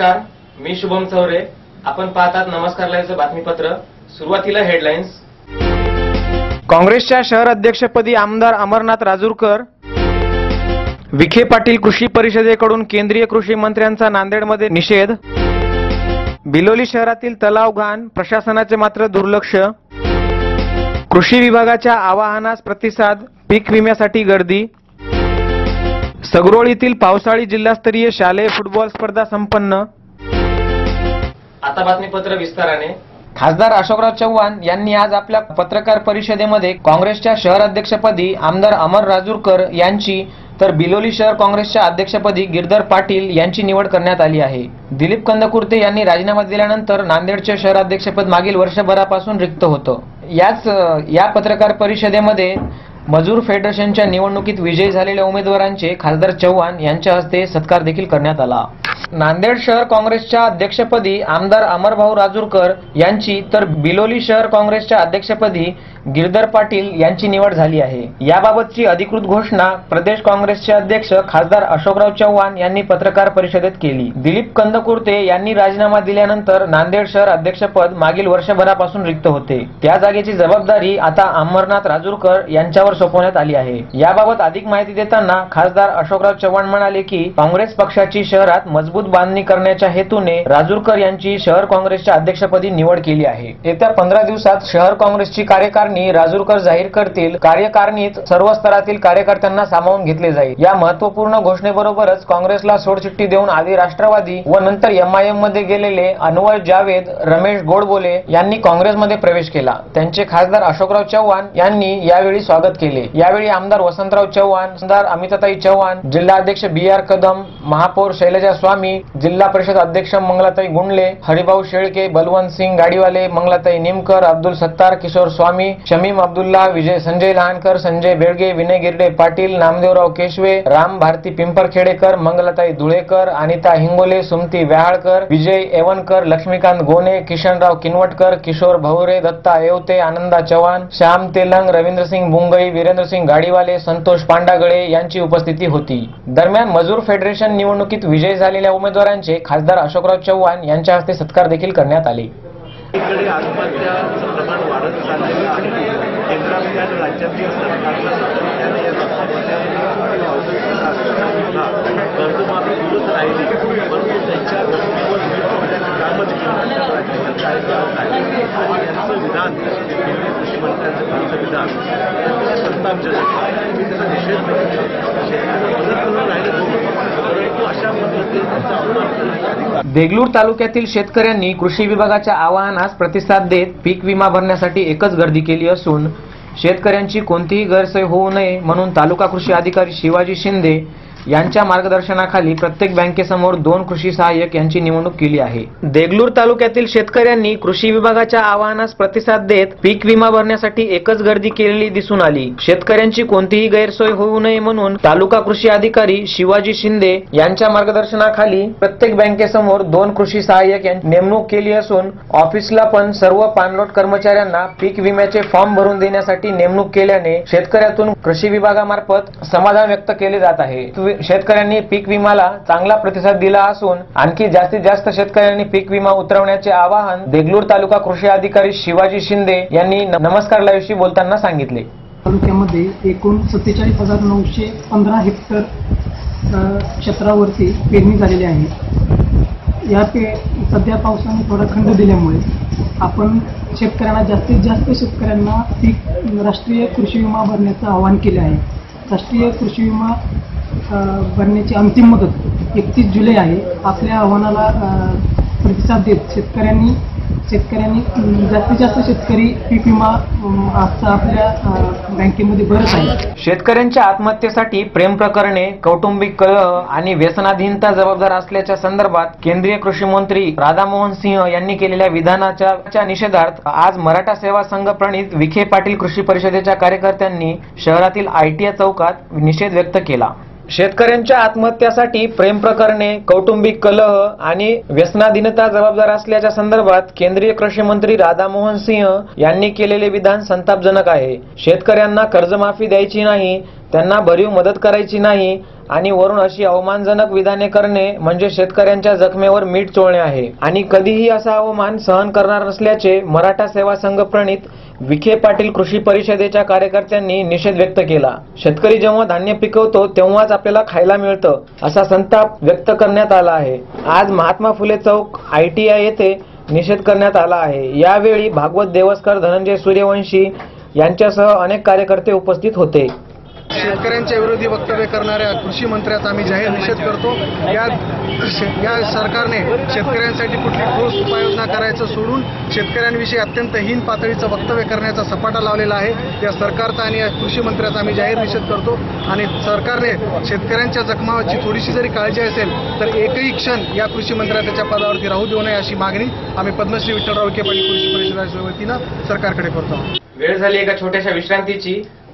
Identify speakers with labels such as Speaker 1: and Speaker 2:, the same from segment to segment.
Speaker 1: नमस्कार मी शुभम चौरे. आपण पाहतात नमस्कार लाईव्हचं बातमीपत्र. सुरुवातीला हेडलाईन्स काँग्रेसच्या शहर अध्यक्षपदी आमदार अमरनाथ राजूरकर. विखे पाटील कृषी परिषदेकडून केंद्रीय कृषी मंत्र्यांचा नांदेडमध्ये निषेध. बिलोली शहरातील तलाव घाण प्रशासनाचे मात्र दुर्लक्ष. कृषी विभागाच्या आवाहनास प्रतिसाद पीक विम्यासाठी गर्दी. सगरोळीतील पावसाळी जिल्हास्तरीय शालेय फुटबॉल स्पर्धा संपन्न. आता बातमीपत्र विस्ताराने. खासदार अशोकराव चव्हाण यांनी आज आपल्या पत्रकार परिषदेमध्ये काँग्रेसच्या शहर अध्यक्षपदी आमदार अमर राजूरकर यांची तर बिलोली शहर काँग्रेसच्या अध्यक्षपदी गिरधर पाटील यांची निवड करण्यात आली आहे. दिलीप कंदकुर्ते यांनी राजीनामा दिल्यानंतर नांदेडचे शहर अध्यक्षपद मागील वर्षभरापासून रिक्त होतं. याच या पत्रकार परिषदेमध्ये मजूर फेडरेशनच्या निवडणुकीत विजयी झालेल्या उमेदवारांचे खासदार चव्हाण यांच्या हस्ते सत्कार देखील करण्यात आला. नांदेड शहर काँग्रेसच्या अध्यक्षपदी आमदार अमरभाऊ राजूरकर यांची तर बिलोली शहर काँग्रेसच्या अध्यक्षपदी गिरधर पाटील यांची निवड झाली आहे. याबाबतची अधिकृत घोषणा प्रदेश काँग्रेसचे अध्यक्ष खासदार अशोकराव चव्हाण यांनी पत्रकार परिषदेत केली. दिलीप कंदकुर्ते यांनी राजीनामा दिल्यानंतर नांदेड शहर अध्यक्षपद मागील वर्षभरापासून रिक्त होते. त्या जागेची जबाबदारी आता अमरनाथ राजूरकर यांच्यावर सोपवण्यात आली आहे. याबाबत अधिक माहिती देताना खासदार अशोकराव चव्हाण म्हणाले की काँग्रेस पक्षाची शहरात मजबूत बांधणी करण्याच्या हेतूने राजूरकर यांची शहर काँग्रेसच्या अध्यक्षपदी निवड केली आहे. येत्या पंधरा दिवसात शहर काँग्रेसची कार्यकारिणी राजूरकर जाहीर करतील. कार्यकारिणीत सर्व स्तरातील कार्यकर्त्यांना सामावून घेतले जाईल. या महत्त्वपूर्ण घोषणेबरोबरच काँग्रेसला सोडचिठ्ठी देऊन आधी राष्ट्रवादी व नंतर एमआयएममध्ये गेलेले अनवर जावेद रमेश गोडबोले यांनी काँग्रेसमध्ये प्रवेश केला. त्यांचे खासदार अशोकराव चव्हाण यांनी यावेळी स्वागत केले. यावेळी आमदार वसंतराव चव्हाण आमदार अमिताताई चव्हाण जिल्हाध्यक्ष बी आर कदम महापौर शैलजा स्वामी जिल्हा परिषद अध्यक्ष मंगलाताई गुंडले हरिभाऊ शेळके बलवंत सिंग गाडीवाले मंगलाताई निमकर अब्दुल सत्तार किशोर स्वामी शमीम अब्दुल्ला विजय संजय लहानकर संजय बेळगे विनय गिरडे पाटील नामदेवराव केशवे राम भारती पिंपरखेडेकर मंगलाताई धुळेकर अनिता हिंगोले सुमती व्याहाळकर विजय एवनकर लक्ष्मीकांत गोने किशनराव किनवटकर किशोर भवरे दत्ता येवते आनंदा चव्हाण श्याम तेलंग रवींद्रसिंग बुंगई वीरेंद्रसिंग गाडीवाले संतोष पांडागळे यांची उपस्थिती होती दरम्यान मजूर फेडरेशन निवडणुकीत विजय झालेल्या उमेदवारांचे खासदार अशोकराव चव्हाण यांच्या हस्ते सत्कार देखील करण्यात आले
Speaker 2: विधान केंद्रीय मी त्याचा निषेध करतो
Speaker 1: देगलूर तालुक्यातील शेतकऱ्यांनी कृषी विभागाच्या आवाहनास प्रतिसाद देत पीक विमा भरण्यासाठी एकच गर्दी केली असून शेतकऱ्यांची कोणतीही गैरसोय होऊ नये म्हणून तालुका कृषी अधिकारी शिवाजी शिंदे यांच्या मार्गदर्शनाखाली प्रत्येक बँकेसमोर दोन कृषी सहाय्यक यांची निवडणूक केली आहे. देगलूर तालुक्यातील शेतकऱ्यांनी कृषी विभागाच्या आवाहनास प्रतिसाद देत पीक विमा भरण्यासाठी एकच गर्दी केलेली दिसून आली. शेतकऱ्यांची कोणतीही गैरसोय होऊ नये म्हणून तालुका कृषी अधिकारी शिवाजी शिंदे यांच्या मार्गदर्शनाखाली प्रत्येक बँकेसमोर दोन कृषी सहाय्यक यांची नेमणूक केली असून ऑफिसला पण सर्व पाणलोट कर्मचाऱ्यांना पीक विम्याचे फॉर्म भरून देण्यासाठी नेमणूक केल्याने शेतकऱ्यातून कृषी विभागामार्फत समाधान व्यक्त केले जात आहे. शेतकऱ्यांनी पीक विमाला चांगला प्रतिसाद दिला असून आणखी जास्तीत जास्त शेतकऱ्यांनी पीक विमा उतरवण्याचे आवाहन देगलूर तालुका कृषी अधिकारी शिवाजी शिंदे यांनी नमस्कार लाईव्हशी बोलताना सांगितले.
Speaker 3: तालुक्यामध्ये एकूण सत्तेचाळीस हजार नऊशे पंधरा हेक्टर क्षेत्रावरती पेरणी झालेली आहे. या पे सध्या पावसाने थोडा खंड दिल्यामुळे आपण शेतकऱ्यांना जास्तीत जास्त शेतकऱ्यांना पीक राष्ट्रीय कृषी विमा भरण्याचं आवाहन केले आहे. राष्ट्रीय कृषी विमा भरण्याची अंतिम मुदत एकतीस जुलै आहे. आपल्या आव्हानाला प्रतिसाद देत शेतकऱ्यांनी शेतकऱ्यांनी जास्तीत जास्त शेतकरी पीक विमा आजचा आपल्या बँकेमध्ये भरत आहे.
Speaker 1: शेतकऱ्यांच्या आत्महत्येसाठी प्रेम प्रकरणे कौटुंबिक कलह आणि व्यसनाधीनता जबाबदार असल्याच्या संदर्भात केंद्रीय कृषी मंत्री राधामोहन सिंह यांनी केलेल्या विधानाच्या च्या निषेधार्थ आज मराठा सेवा संघ प्रणित विखे पाटील कृषी परिषदेच्या कार्यकर्त्यांनी शहरातील आयटीआय चौकात निषेध व्यक्त केला. शेतकऱ्यांच्या आत्महत्यासाठी प्रेम प्रकरणे कौटुंबिक कलह आणि व्यसनाधीनता जबाबदार असल्याच्या संदर्भात केंद्रीय कृषी मंत्री राधामोहन सिंह यांनी केलेले विधान संतापजनक आहे. शेतकऱ्यांना कर्जमाफी द्यायची नाही त्यांना भरीव मदत करायची नाही आणि वरून अशी अवमानजनक विधाने करणे म्हणजे शेतकऱ्यांच्या जखमेवर मीठ चोळणे आहे. आणि कधीही असा अवमान सहन करणार नसल्याचे मराठा सेवा संघ प्रणित विखे पाटील कृषी परिषदेच्या कार्यकर्त्यांनी निषेध व्यक्त केला. शेतकरी जेव्हा धान्य पिकवतो तेव्हाच आपल्याला खायला मिळतं असा संताप व्यक्त करण्यात आला आहे. आज महात्मा फुले चौक आयटीआय येथे निषेध करण्यात आला आहे. यावेळी भागवत देवस्कर धनंजय सूर्यवंशी यांच्यासह अनेक कार्यकर्ते उपस्थित होते.
Speaker 4: शेतकऱ्यांच्या विरोधी वक्तव्य करणाऱ्या कृषी मंत्र्याचा आम्ही जाहीर निषेध करतो. या शे- या सरकारने शेतकऱ्यांसाठी कुठली ठोस उपाययोजना करायचं सोडून शेतकऱ्यांविषयी अत्यंत हीन पातळीचं वक्तव्य करण्याचा सपाटा लावलेला आहे. या सरकारचा आणि या कृषी मंत्र्याचा आम्ही जाहीर निषेध करतो. आणि सरकारने शेतकऱ्यांच्या जखमाची थोडीशी जरी काळजी असेल तर एकही क्षण या कृषी मंत्र्या त्याच्या पदावरती राहू देऊ नये अशी मागणी आम्ही पद्मश्री विठ्ठलराव विखे पाटील कृषी परिषदाच्या वतीनं सरकारकडे करतो.
Speaker 1: वेळ झाली एका छोट्याशा विश्रांतीची.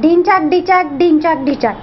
Speaker 5: डिंचाक डिचाक डिंचाक डिचाक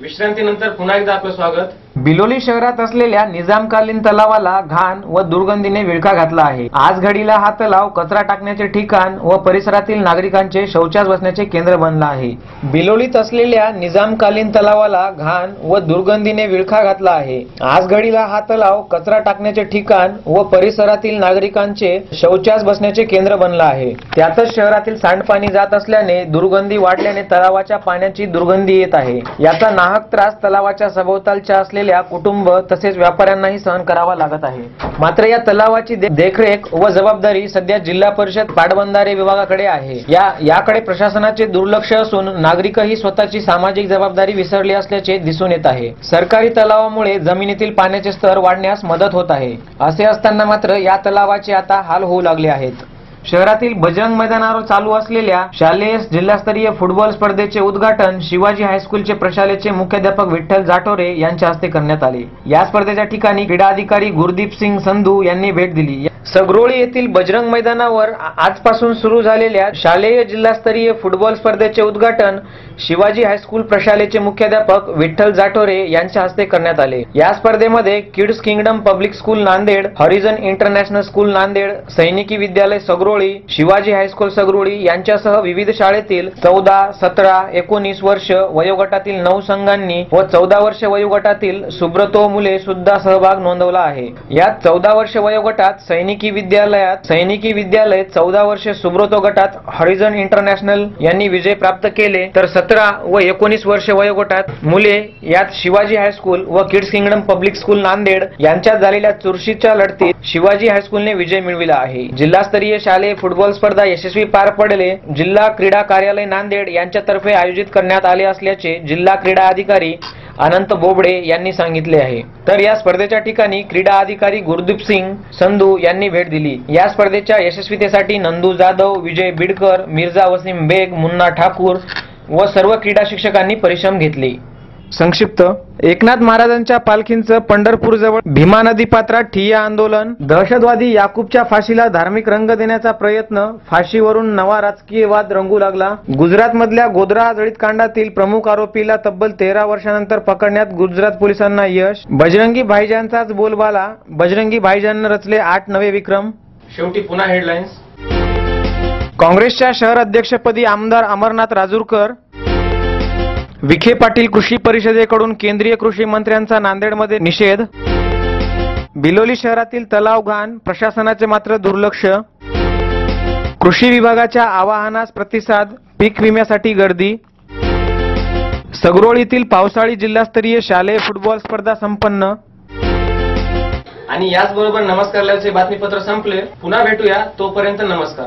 Speaker 1: विश्रांतीनंतर पुन्हा एकदा आपलं स्वागत. बिलोली शहरात असलेल्या निजामकालीन तलावाला घाण व दुर्गंधीने विळखा घातला आहे. आज घडीला हा तलाव कचरा टाकण्याचे ठिकाण व परिसरातील नागरिकांचे शौचास बसण्याचे केंद्र बनला आहे. बिलोलीत असलेल्या निजामकालीन तलावाला घाण व दुर्गंधीने विळखा घातला आहे. आज घडीला हा तलाव कचरा टाकण्याचे ठिकाण व परिसरातील नागरिकांचे शौचास बसण्याचे केंद्र बनला आहे. त्यातच शहरातील सांडपाणी जात असल्याने दुर्गंधी वाढल्याने तलावाच्या पाण्याची दुर्गंधी येत आहे. याचा नाहक त्रास तलावाच्या सभोवतालच्या असलेल्या कुटुंब तसेच व्यापाऱ्यांनाही सहन करावा लागत आहे. मात्र या तलावाची देखरेख व जबाबदारी सध्या जिल्हा परिषद पाटबंधारे विभागाकडे आहे. या याकडे प्रशासनाचे दुर्लक्ष असून नागरिकही स्वतःची सामाजिक जबाबदारी विसरली असल्याचे दिसून येत आहे. सरकारी तलावामुळे जमिनीतील पाण्याचे स्तर वाढण्यास मदत होत आहे. असे असताना मात्र या तलावाचे आता हाल होऊ लागले आहेत. शहरातील बजरंग मैदानावर चालू असलेल्या शालेय जिल्हास्तरीय फुटबॉल स्पर्धेचे उद्घाटन शिवाजी हायस्कूलचे प्रशालेचे मुख्याध्यापक विठ्ठल जाटोरे यांच्या हस्ते करण्यात आले. या स्पर्धेच्या ठिकाणी क्रीडा अधिकारी गुरदीप सिंग संधू यांनी भेट दिली. सगरोळी येथील बजरंग मैदानावर आजपासून सुरू झालेल्या शालेय जिल्हास्तरीय फुटबॉल स्पर्धेचे उद्घाटन शिवाजी हायस्कूल प्रशालेचे मुख्याध्यापक विठ्ठल जाठोरे यांच्या हस्ते करण्यात आले. या स्पर्धेमध्ये kids kingdom public school Nanded horizon international school Nanded Sainiki Vidyalaya Sagroli Shivaji high school Sagaroli यांच्यासह विविध शाळेतील चौदा सतरा एकोणीस वर्ष वयोगटातील नऊ संघांनी व चौदा वर्ष वयोगटातील सुब्रतो मुले सुद्धा सहभाग नोंदवला आहे. यात चौदा वर्ष वयोगटात सैनिक विद्यालयात सैनिकी विद्यालय चौदा वर्ष सुब्रतो गटात हॉरिझन इंटरनॅशनल यांनी विजय प्राप्त केले. तर सतरा व एकोणीस वर्ष वयोगटात मुले यात शिवाजी हायस्कूल व kids kingdom public school Nanded यांच्यात झालेल्या चुरशीच्या लढतीत शिवाजी हायस्कूलने विजय मिळविला आहे. जिल्हास्तरीय शालेय फुटबॉल स्पर्धा यशस्वी पार पडले. जिल्हा क्रीडा कार्यालय नांदेड यांच्यातर्फे आयोजित करण्यात आले असल्याचे जिल्हा क्रीडा अधिकारी अनंत बोबडे यांनी सांगितले आहे. तर या स्पर्धेच्या ठिकाणी क्रीडा अधिकारी गुरदीप सिंग संधू यांनी भेट दिली. या स्पर्धेच्या यशस्वीतेसाठी नंदू जाधव विजय बिडकर मिर्झा वसीम बेग मुन्ना ठाकूर व सर्व क्रीडा शिक्षकांनी परिश्रम घेतले. संक्षिप्त. एकनाथ महाराजांच्या पालखींचं पंढरपूर जवळ भीमा नदी पात्रात ठिय्या आंदोलन. दहशतवादी याकूबच्या फाशीला धार्मिक रंग देण्याचा प्रयत्न. फाशीवरून नवा राजकीय वाद रंगू लागला. गुजरात मधल्या गोधरा जळीत कांडातील प्रमुख आरोपीला तब्बल तेरा वर्षानंतर पकडण्यात गुजरात पोलिसांना यश. बजरंगी भाईजानचाच बोलबाला. बजरंगी भाईजाननं रचले आठ नवे विक्रम. शेवटी पुन्हा हेडलाईन्स काँग्रेसच्या शहर अध्यक्षपदी आमदार अमरनाथ राजूरकर. विखे पाटील कृषी परिषदेकडून केंद्रीय कृषी मंत्र्यांचा नांदेडमध्ये निषेध. बिलोली शहरातील तलाव घाण प्रशासनाचे मात्र दुर्लक्ष. कृषी विभागाच्या आवाहनास प्रतिसाद पीक विम्यासाठी गर्दी. सगरोळीतील पावसाळी जिल्हास्तरीय शालेय फुटबॉल स्पर्धा संपन्न. आणि याचबरोबर नमस्कार लाईव्हचे बातमीपत्र संपले. पुन्हा भेटूया. तोपर्यंत नमस्कार.